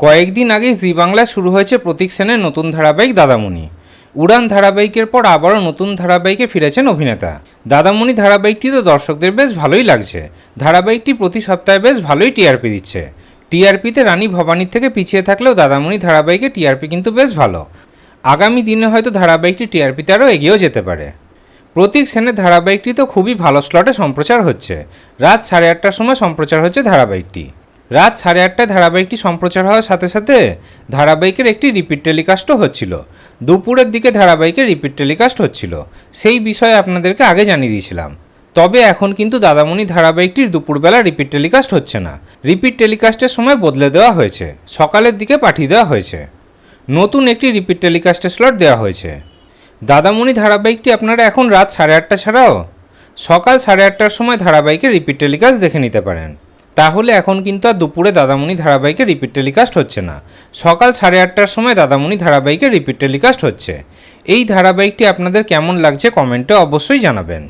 কয়েকদিন আগেই জি বাংলায় শুরু হয়েছে প্রতীক সেনের নতুন ধারাবাহিক দাদামণি। উড়ান ধারাবাহিকের পর আবারও নতুন ধারাবাহিকে ফিরেছেন অভিনেতা। দাদামণি ধারাবাহিকটি তো দর্শকদের বেশ ভালোই লাগছে। ধারাবাহিকটি প্রতি সপ্তাহে বেশ ভালোই টিআরপি দিচ্ছে। টিআরপিতে রানী ভবানীর থেকে পিছিয়ে থাকলেও দাদামণি ধারাবাহিকে টিআরপি কিন্তু বেশ ভালো। আগামী দিনে হয়তো ধারাবাহিকটি টিআরপিতে আরও এগিয়েও যেতে পারে। প্রতীক সেনের ধারাবাহিকটি তো খুবই ভালো স্লটে সম্প্রচার হচ্ছে। রাত সাড়ে আটটার সময় সম্প্রচার হচ্ছে ধারাবাহিকটি। রাত সাড়ে আটটায় ধারাবাহিকটি সম্প্রচার হওয়ার সাথে সাথে ধারাবাহিকের একটি রিপিট টেলিকাস্টও হচ্ছিল। দুপুরের দিকে ধারাবাহিকের রিপিট টেলিকাস্ট হচ্ছিল। সেই বিষয়ে আপনাদেরকে আগে জানিয়ে দিয়েছিলাম। তবে এখন কিন্তু দাদামণি ধারাবাহিকটির দুপুরবেলা রিপিট টেলিকাস্ট হচ্ছে না। রিপিট টেলিকাস্টের সময় বদলে দেওয়া হয়েছে। সকালের দিকে পাঠিয়ে দেওয়া হয়েছে। নতুন একটি রিপিট টেলিকাস্টের স্লট দেওয়া হয়েছে। দাদামণি ধারাবাহিকটি আপনারা এখন রাত সাড়ে আটটা ছাড়াও সকাল সাড়ে আটটার সময় ধারাবাহিকের রিপিট টেলিকাস্ট দেখে নিতে পারেন। তাহলে এখন কিন্তু আর দুপুরে দাদামণি ধারাবাহিকের রিপিট টেলিকাস্ট হচ্ছে না। সকাল সাড়ে আটটার সময় দাদামণি ধারাবাহিকের রিপিট টেলিকাস্ট হচ্ছে। এই ধারাবাহিকটি আপনাদের কেমন লাগছে কমেন্টে অবশ্যই জানাবেন।